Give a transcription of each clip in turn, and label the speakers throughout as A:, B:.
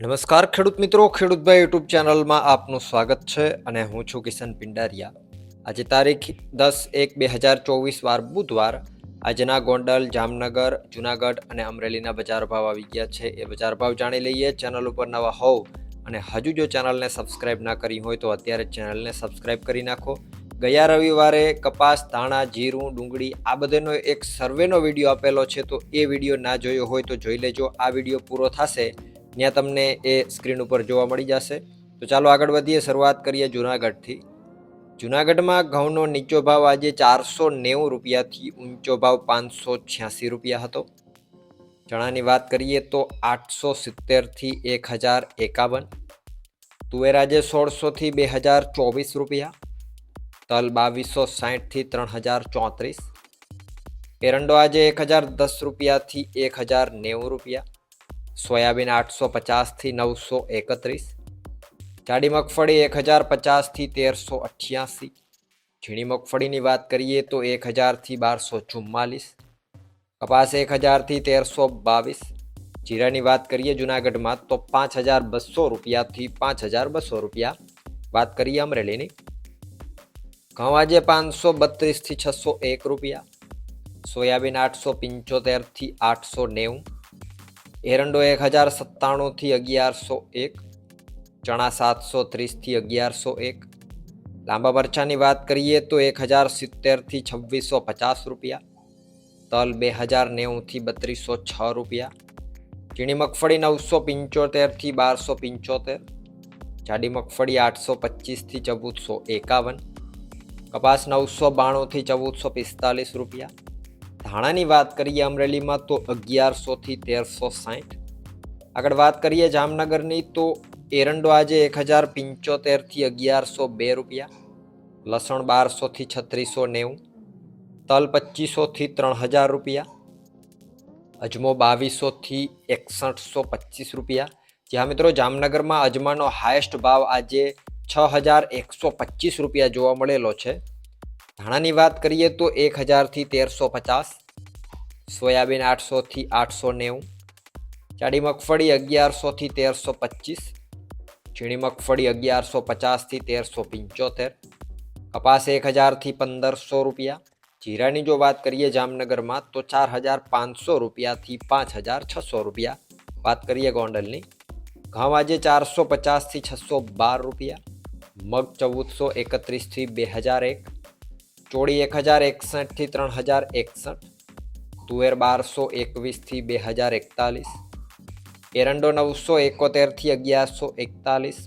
A: નમસ્કાર ખેડૂત મિત્રો ખેડૂતભાઈ યુટ્યુબ ચેનલમાં આપનું સ્વાગત છે અને હું છું કિશન પિંડારિયા. આજે તારીખ દસ એક બે હજાર ચોવીસ વાર બુધવાર આજના ગોંડલ, જામનગર, જુનાગઢ અને અમરેલીના બજાર ભાવ આવી ગયા છે. એ બજાર ભાવ જાણી લઈએ. ચેનલ ઉપર નવા હોવ અને હજુ જો ચેનલને સબસ્ક્રાઇબ ના કરી હોય તો અત્યારે ચેનલને સબસ્ક્રાઇબ કરી નાખો. ગયા રવિવારે કપાસ, ધાણા, જીરું, ડુંગળી આ બધાનો એક સર્વેનો વીડિયો આપેલો છે. તો એ વીડિયો ના જોયો હોય તો જોઈ લેજો. આ વીડિયો પૂરો થશે ત્યાં તમને એ સ્ક્રીન ઉપર જોવા મળી જશે. તો ચાલો આગળ વધીએ, શરૂઆત કરીએ જુનાગઢથી. જુનાગઢમાં ઘઉંનો નીચો ભાવ આજે ચારસો નેવું રૂપિયાથી ઊંચો ભાવ પાંચસો છ્યાસી રૂપિયા હતો. ચણાની વાત કરીએ તો આઠસો સિત્તેરથી એક હજાર એકાવન. તુવેર આજે સોળસોથી બે હજાર ચોવીસ રૂપિયા. તલ બાવીસો સાહીઠથી ત્રણ હજાર ચોત્રીસ. એરંડો આજે એક હજાર દસ રૂપિયાથી એક હજાર નેવું રૂપિયા. સોયાબીન આઠસો પચાસથી નવસો એકત્રીસ, જાડી મગફળી એક હજાર પચાસથી તેરસો અઠ્યાસી, ઝીણી મગફળીની વાત કરીએ તો એક હજારથી બારસો ચુમ્માલીસ, કપાસ એક હજારથી તેરસો બાવીસ, જીરાની વાત કરીએ જુનાગઢમાં તો પાંચ હજાર બસો રૂપિયાથી પાંચ હજાર બસો રૂપિયા. વાત કરીએ અમરેલીની. ઘઉં આજે પાંચસો બત્રીસથી છસો એક રૂપિયા, સોયાબીન આઠસો પંચોતેરથી આઠસો નેવું એરંડો એક હજાર સત્તાણુંથી અગિયારસો એક, ચણા સાતસો ત્રીસથી અગિયારસો એક. લાંબા મરચાની વાત કરીએ તો એક હજાર સિત્તેરથી છવ્વીસો પચાસ રૂપિયા. તલ બે હજાર નેવુંથી બત્રીસો છ રૂપિયા. ઝીણી મગફળી નવસો પંચોતેરથી બારસો પંચોતેર. જાડી મગફળી આઠસો પચીસથી ચૌદસો એકાવન. કપાસ નવસો બાણુંથી ચૌદસો પિસ્તાલીસ રૂપિયા. ધાણાની વાત કરીએ અમરેલીમાં, તો અગિયારસોથી તેરસો સાઠ આગળ વાત કરીએ જામનગરની, તો એરંડો આજે એક હજાર પંચોતેરથી અગિયારસો બે રૂપિયા. લસણ બારસોથી છત્રીસો નેવું. તલ પચીસોથી ત્રણ હજાર રૂપિયા. અજમો બાવીસોથી એકસઠસો પચીસ રૂપિયા. જ્યાં મિત્રો જામનગરમાં અજમાનો હાયેસ્ટ ભાવ આજે છ હજાર એકસો પચીસ રૂપિયા જોવા મળેલો છે. ધાણાની વાત કરીએ તો એક હજારથી તેરસો પચાસ. સોયાબીન આઠસોથી આઠસો નેવું જાડી મગફળી અગિયારસોથી તેરસો પચીસ ઝીણી મગફળી અગિયારસો પચાસથી તેરસો પંચોતેર કપાસ એક હજારથી પંદરસો રૂપિયા, જીરાની જો વાત કરીએ જામનગરમાં તો ચાર હજાર પાંચસો રૂપિયાથી પાંચ હજાર છસો રૂપિયા. વાત કરીએ ગોંડલની, ઘઉં આજે ચારસો પચાસથી છસો બાર રૂપિયા, મગ ચૌદસો એકત્રીસથી બે હજાર એક ચોળી એક હજાર એકસઠથી ત્રણ હજાર એકસઠ તુવેર બારસો એકવીસથી બે હજાર એકતાલીસ, એરંડો નવસો એકોતેરથી અગિયારસો એકતાલીસ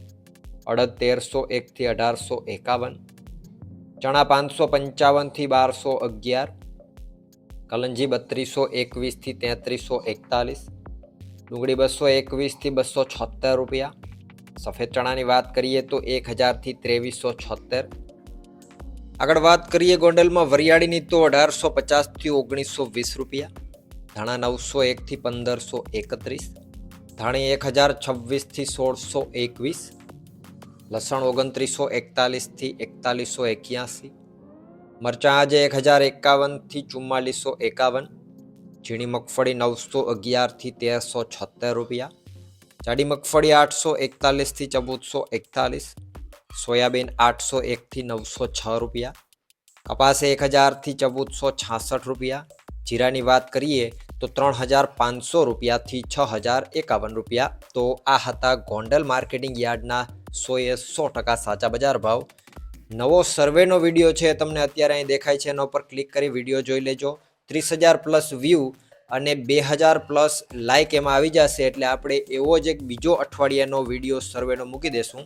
A: અડદ તેરસો એકથી અઢારસો એકાવન, ચણા પાંચસો પંચાવનથી બારસો અગિયાર, કલંજી બત્રીસો એકવીસથી તેત્રીસો એકતાલીસ, ડુંગળી બસો એકવીસથી બસો છોતેર રૂપિયા. સફેદ ચણાની વાત કરીએ તો એક હજારથી ત્રેવીસો છોતેર આગળ વાત કરીએ ગોંડલમાં વરિયાળીની તો અઢારસો પચાસથી ઓગણીસો વીસ રૂપિયા, ધાણા નવસો એકથી પંદરસો એકત્રીસ, ધાણી એક હજાર છવ્વીસથી સોળસો એકવીસ, લસણ ઓગણત્રીસો એકતાલીસથી એકતાલીસો એક્યાસી, મરચાં આજે એક હજાર એકાવનથી ચુમ્માલીસો એકાવન, ઝીણી મગફળી નવસો અગિયારથી તેરસો છોતેર રૂપિયા, જાડી મગફળી આઠસો એકતાલીસથી ચૌદસો એકતાલીસ સોયાબીન આઠસો એકથી નવસો છ રૂપિયા. કપાસ એક હજારથી ચૌદસો છાસઠ રૂપિયા. જીરાની વાત કરીએ તો ત્રણ હજાર પાંચસો રૂપિયાથી છ હજાર એકાવન રૂપિયા. તો આ હતા ગોંડલ માર્કેટિંગ યાર્ડના સોએ સો ટકા સાચા બજાર ભાવ. નવો સર્વેનો વીડિયો છે તમને અત્યારે અહીં દેખાય છે, એના ઉપર ક્લિક કરી વીડિયો જોઈ લેજો. ત્રીસ હજાર પ્લસ વ્યૂ અને બે હજાર પ્લસ લાઇક એમાં આવી જશે, એટલે આપણે એવો જ એક બીજો અઠવાડિયાનો વીડિયો સર્વેનો મૂકી દેશું.